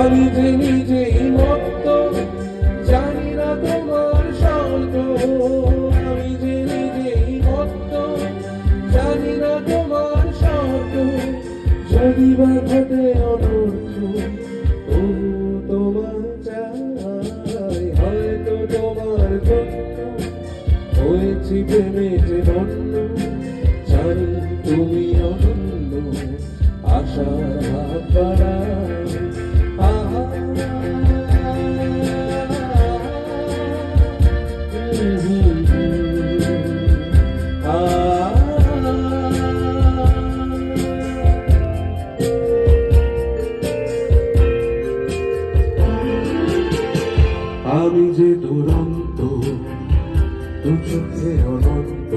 আমি যে নিজেই মত্ত, জানি না তোমার স্বর্গ। আমি যে নিজেই মত্ত, জানি না তোমার স্বর্গ। যদি বা ঘটে অনর্থ তোমার চাই হয়তো তোমার জন্য হয়েছি প্রেমে ধন্য জানি তুমি অনন্য আশা আমি যে দুরন্ত দু চোখে অনন্ত